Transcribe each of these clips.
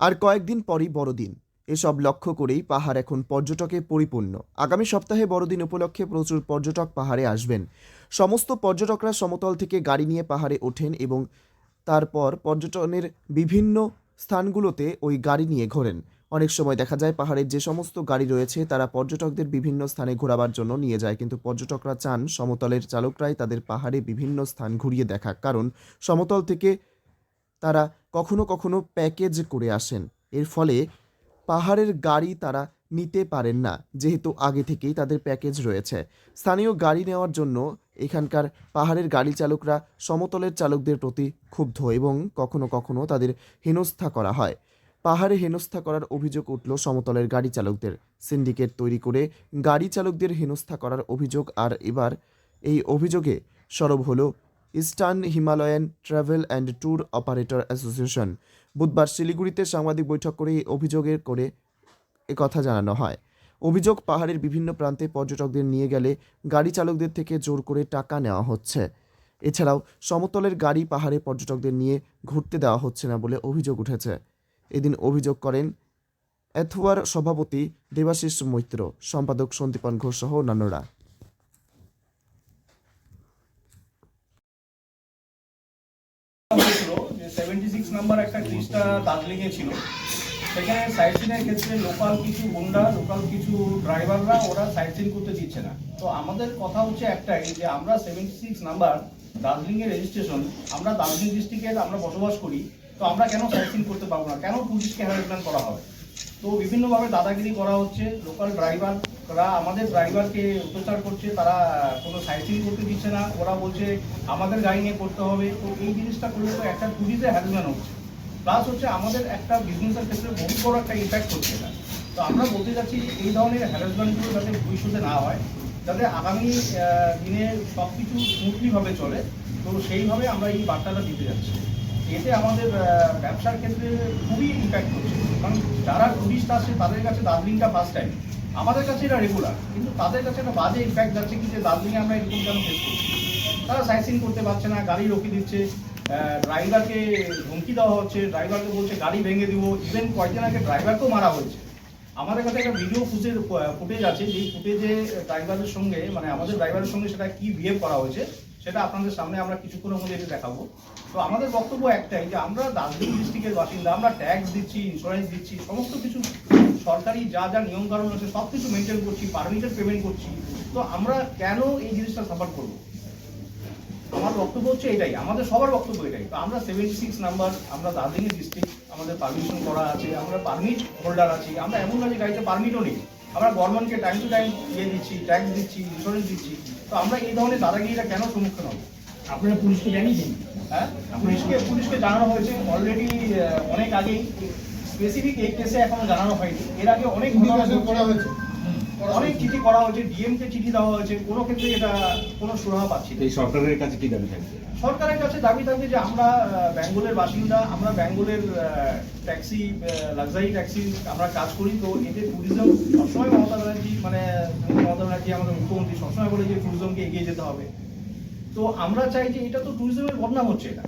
আর কয়েকদিন পরই বড়দিন। এসব লক্ষ্য করেই পাহাড় এখন পর্যটকে পরিপূর্ণ। আগামী সপ্তাহে বড়দিন উপলক্ষে প্রচুর পর্যটক পাহাড়ে আসবেন। সমস্ত পর্যটকরা সমতল থেকে গাড়ি নিয়ে পাহাড়ে ওঠেন এবং তারপর পর্যটনের বিভিন্ন স্থানগুলোতে ওই গাড়ি নিয়ে ঘোরেন। অনেক সময় দেখা যায় পাহাড়ের যে সমস্ত গাড়ি রয়েছে, তারা পর্যটকদের বিভিন্ন স্থানে ঘোরাবার জন্য নিয়ে যায়, কিন্তু পর্যটকরা চান সমতলের চালকরাই তাদের পাহাড়ে বিভিন্ন স্থান ঘুরিয়ে দেখা। কারণ সমতল থেকে তারা কখনো কখনো প্যাকেজ করে আসেন। এর ফলে পাহাড়ের গাড়ি তারা নিতে পারেন না, যেহেতু আগে থেকেই তাদের প্যাকেজ রয়েছে। স্থানীয় গাড়ি নেওয়ার জন্য এখানকার পাহাড়ের গাড়ি চালকরা সমতলের চালকদের প্রতি ক্ষুব্ধ এবং কখনো কখনো তাদের হেনস্থা করা হয়। পাহাড়ে হেনস্থা করার অভিযোগ উঠল সমতলের গাড়ি চালকদের। সিন্ডিকেট তৈরি করে গাড়ি চালকদের হেনস্থা করার অভিযোগ, আর এবার এই অভিযোগে সরব হলো eastern Himalayan travel and tour operator association. বুধবার শিলিগুড়িতে সাংবাদিক বৈঠক করে অভিযোগের করে কথা জানানো হয়। অভিযোগ, পাহাড়ের বিভিন্ন প্রান্তে পর্যটকদের নিয়ে গেলে গাড়ি চালকদের থেকে জোর করে টাকা নেওয়া হচ্ছে। এছাড়াও সমতলের গাড়ি পাহাড়ে পর্যটকদের নিয়ে ঘুরতে দেওয়া হচ্ছে না বলে অভিযোগ উঠেছে। এদিন অভিযোগ করেন এথুয়ার সভাপতি দেবাশিস মৈত্র, সম্পাদক সন্দীপন ঘোষ সহ অন্যান্যরা। কিছু ড্রাইভাররা ওরা সাইট করতে দিচ্ছে না। তো আমাদের কথা হচ্ছে একটাই, যে আমরা সেভেন্টি সিক্স নাম্বার রেজিস্ট্রেশন আমরা দার্জিলিং ডিস্ট্রিক্টের আমরা বসবাস করি, তো আমরা কেন সাইট সিন করতে পারব না? কেন পুলিশকে হ্যারাসমেন্ট করা হবে? তো বিভিন্নভাবে দাদাগিরি করা হচ্ছে। লোকাল ড্রাইভাররা আমাদের ড্রাইভারকে অত্যাচার করছে, তারা কোনো সাইটিং করতে দিচ্ছে না। ওরা বলছে, আমাদের গাড়ি নিয়ে করতে হবে। তো এই জিনিসটা করলে তো একটা ট্যুরিস্টে হ্যারাসমেন্ট হচ্ছে। প্লাস হচ্ছে আমাদের একটা বিজনেসের ক্ষেত্রে বহু বড় একটা ইম্প্যাক্ট হচ্ছে এটা। তো আমরা বলতে চাচ্ছি এই ধরনের হ্যারাসমেন্টগুলো যাতে ভবিষ্যতে না হয়, যাতে আগামী দিনে সব কিছু স্মুথলিভাবে চলে, তো সেইভাবে আমরা এই বার্তাটা দিতে যাচ্ছি। এতে আমাদের ব্যবসার ক্ষেত্রে খুবই ইম্প্যাক্ট হচ্ছে কারণ যারা টুরিস্ট আসছে, তাদের কাছে দার্জিলিংটা ফার্স্ট টাইম আমাদের কাছে এটা রেগুলার কিন্তু তাদের কাছে একটা বাজে ইম্প্যাক্ট যাচ্ছে কি যে দার্জিলিংয়ে আমরা এরকম কেন ফেস করছি? তারা সাইসিং করতে পারছে না, গাড়ি রকিয়ে দিচ্ছে ড্রাইভারকে হুমকি দেওয়া হচ্ছে ড্রাইভারকে বলছে, গাড়ি ভেঙে দিব। ইভেন কয়েকদিন আগে ড্রাইভারকেও মারা হয়েছে। আমাদের কাছে একটা ভিডিও ফুটেজ ফুটেজ আছে, যেই ফুটেজে ড্রাইভারের সঙ্গে মানে আমাদের ড্রাইভারের সঙ্গে সেটা কি বিহেভ করা হয়েছে। সেটা আপনাদের সামনে আমরা কিছুক্ষণের মধ্যে এটা দেখাবো। তো আমাদের বক্তব্য একটাই যে আমরা দার্জিলিং ডিস্ট্রিক্টের বাসিন্দা, আমরা ট্যাক্স দিচ্ছি ইন্স্যুরেন্স দিচ্ছি, সমস্ত কিছু সরকারি যা যা নিয়ম কানুন আছে সব কিছু মেনটেন করছি পারমিটেড পেমেন্ট করছি। তো আমরা কেন এই জিনিসটা সাফার করব? আমার বক্তব্য হচ্ছে এটাই, আমাদের সবার বক্তব্য এটাই। তো আমরা সেভেন্টি সিক্স নাম্বার আমরা দার্জিলিং ডিস্ট্রিক্ট আমাদের পারমিশন করা আছে, আমরা পারমিট হোল্ডার আছি, আমরা এমন না গাড়িতে পারমিটও নেই। আমরা গভর্নমেন্টকে টাইম টু টাইম ইয়ে দিচ্ছি ট্যাক্স দিচ্ছি ইন্স্যুরেন্স দিচ্ছি। তো আমরা এই ধরনের দাদাগিরিটা কেন সম্মুখীন হব? আপনারা পুলিশকে জানিয়েছেন হ্যাঁ? পুলিশকে পুলিশকে জানানো হয়েছে। অলরেডি অনেক আগেই। স্পেসিফিক এই কেসে এখনও জানানো হয়নি। এর আগে অনেক হয়েছে। ঘটেছে। অনেক চিঠি করা হয়েছে ডিএম কে চিঠি দেওয়া হয়েছে কোনো ক্ষেত্রে এটা কোনো সুরাহা পাচ্ছি এই সরকারের কাছে কি দাবি থাকবে সরকারের কাছে দাবি থাকবে যে আমরা বেঙ্গলের বাসিন্দা আমরা বেঙ্গলের ট্যাক্সি লাক্সারি ট্যাক্সি আমরা কাজ করি তো এতে ট্যুরিজম সবসময় মমতা ব্যানার্জি মানে মমতা ব্যানার্জি আমাদের মুখ্যমন্ত্রী সবসময় বলে যে ট্যুরিজমকে এগিয়ে যেতে হবে। তো আমরা চাই যে এটা তো ট্যুরিজমের বদনাম হচ্ছে এটা।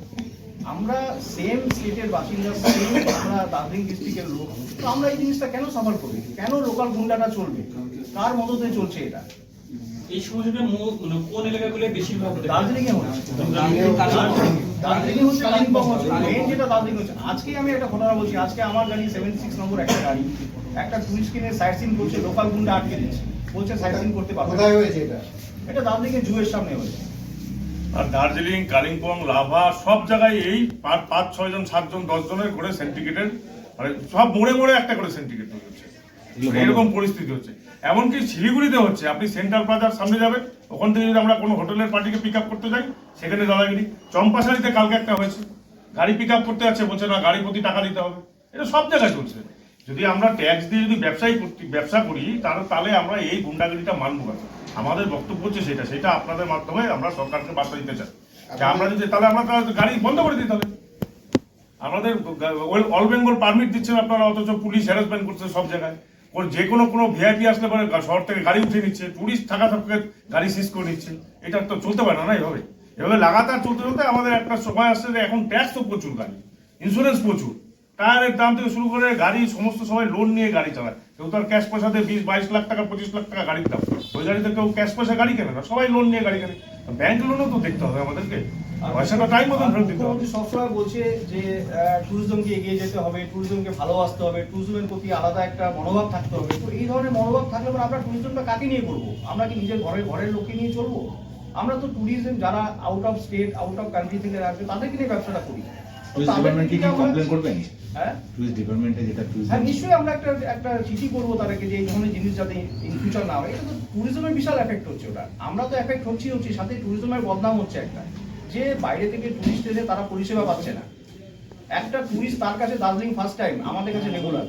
আমরা সেম স্টেটের বাসিন্দা সেম আমরা দার্জিলিং ডিস্ট্রিক্টের লোক। তো আমরা এই জিনিসটা কেন সাফার করি কেন লোকাল গুন্ডাটা চলবে? কার মদতে চলছে এটা? এই সমস্যাটা মানে কোন এলাকাগুলো বেশিরভাগ দার্জিলিং এ হচ্ছে। দার্জিলিং, হচ্ছে কালিম্পং হচ্ছে। মেন যেটা দার্জিলিং হচ্ছে। আজকে আমি একটা ঘটনা বলছি। আজকে আমার গাড়ি সেভেন সিক্স নম্বর একটা গাড়ি। একটা টুরিস্ট কিনে সাইট সিন করছে লোকাল গুন্ডা আটকে দিচ্ছে। বলছে সাইট সিন করতে পারবে না। কোথায় হয়েছে এটা? এটা দার্জিলিং এর জুয়ের সামনে হয়েছে। আর দার্জিলিং কালিম্পং লাভা সব জায়গায় এই পাঁচ পাঁচ ছয় জন সাতজন দশ জনের করে সেন্টিগ্রেটের মানে সব মোড়ে মোড়ে একটা করে সেন্টিগ্রেট তৈরি হচ্ছে। এরকম পরিস্থিতি হচ্ছে। এমনকি শিলিগুড়িতে হচ্ছে। আপনি সেন্ট্রাল প্লাজার সামনে যাবেন ওখান থেকে যদি আমরা কোনো হোটেলের পার্টিকে পিক আপ করতে যাই সেখানে দাদাগিরি। চম্পাশাড়িতে কালকে একটা হয়েছে। গাড়ি পিক আপ করতে যাচ্ছে বলছে না গাড়ি প্রতি টাকা দিতে হবে। এটা সব জায়গায় চলছে। যদি আমরা ট্যাক্স দিয়ে যদি ব্যবসায়ী করতে ব্যবসা করি তাহলে তাহলে আমরা এই গুন্ডাগিরিটা মানবো আমাদের বক্তব্য হচ্ছে সেটা সেটা আপনাদের মাধ্যমে আমরা সরকারকে বার্তা দিতে চাই। আমরা যদি তাহলে আমরা গাড়ি বন্ধ করে দিই তাহলে। আমাদের অল বেঙ্গল পারমিট দিচ্ছেন আপনারা অথচ পুলিশ হ্যারাসমেন্ট করছে সব জায়গায়। ওর যে কোনো কোনো ভিআইপি আসলে পরে শহর থেকে গাড়ি উঠিয়ে নিচ্ছে টুরিস্ট থাকা থাকতে গাড়ি সিজ করে নিচ্ছে। এটা তো চলতে পারে না না এভাবে? এভাবে লাগাতার চলতে চলতে আমাদের একটা সময় আসছে যে এখন ট্যাক্স তো প্রচুর গাড়ি ইন্স্যুরেন্স প্রচুর। টায়ারের দাম থেকে শুরু করে গাড়ি সমস্ত সবাই লোন নিয়ে গাড়ি চালায়। কেউ তো আর ক্যাশ পয়সা দিয়ে বিশ বাইশ লাখ টাকা পঁচিশ লাখ টাকা গাড়ির দাম। ওই গাড়িতে কেউ ক্যাশ পয়সা গাড়ি কেনে না সবাই লোন নিয়ে গাড়ি কেনে। ব্যাংক লোনও তো দেখতে হবে আমাদেরকে। পয়সাটা টাইম মতন ফেরত দিতে হবে। সবসময় বলছে যে ট্যুরিজমকে এগিয়ে যেতে হবে ট্যুরিজমকে ভালোবাসতে হবে ট্যুরিজমের প্রতি আলাদা একটা মনোভাব থাকতে হবে। তো এই ধরনের মনোভাব থাকলে পরে আমরা ট্যুরিজমটা কাকে নিয়ে করব? আমরা কি নিজের ঘরের ঘরের লোককে নিয়ে চলবো? আমরা তো ট্যুরিজম যারা out of state out of country থেকে আসবে তাদেরকে নিয়ে ব্যবসাটা করি। টুরিস্ট ডিপার্টমেন্টে কি কমপ্লেন করবেন? হ্যাঁ? টুরিস্ট ডিপার্টমেন্টে যেটা টুরিস্ট হ্যাঁ নিশ্চয়ই আমরা একটা একটা চিঠি করব তাদেরকে যে এই ধরনের জিনিস যাতে ইন ফিউচার না হয়। এটা তো ট্যুরিজমের বিশাল এফেক্ট হচ্ছে ওটা। আমরা তো এফেক্ট হচ্ছি হচ্ছে সাথে ট্যুরিজমের বদনাম হচ্ছে একটা। যে বাইরে থেকে টুরিস্ট এসে তারা পরিষেবা পাচ্ছে না। একটা টুরিস্ট তার কাছে দার্জিলিং ফার্স্ট টাইম আমাদের কাছে রেগুলার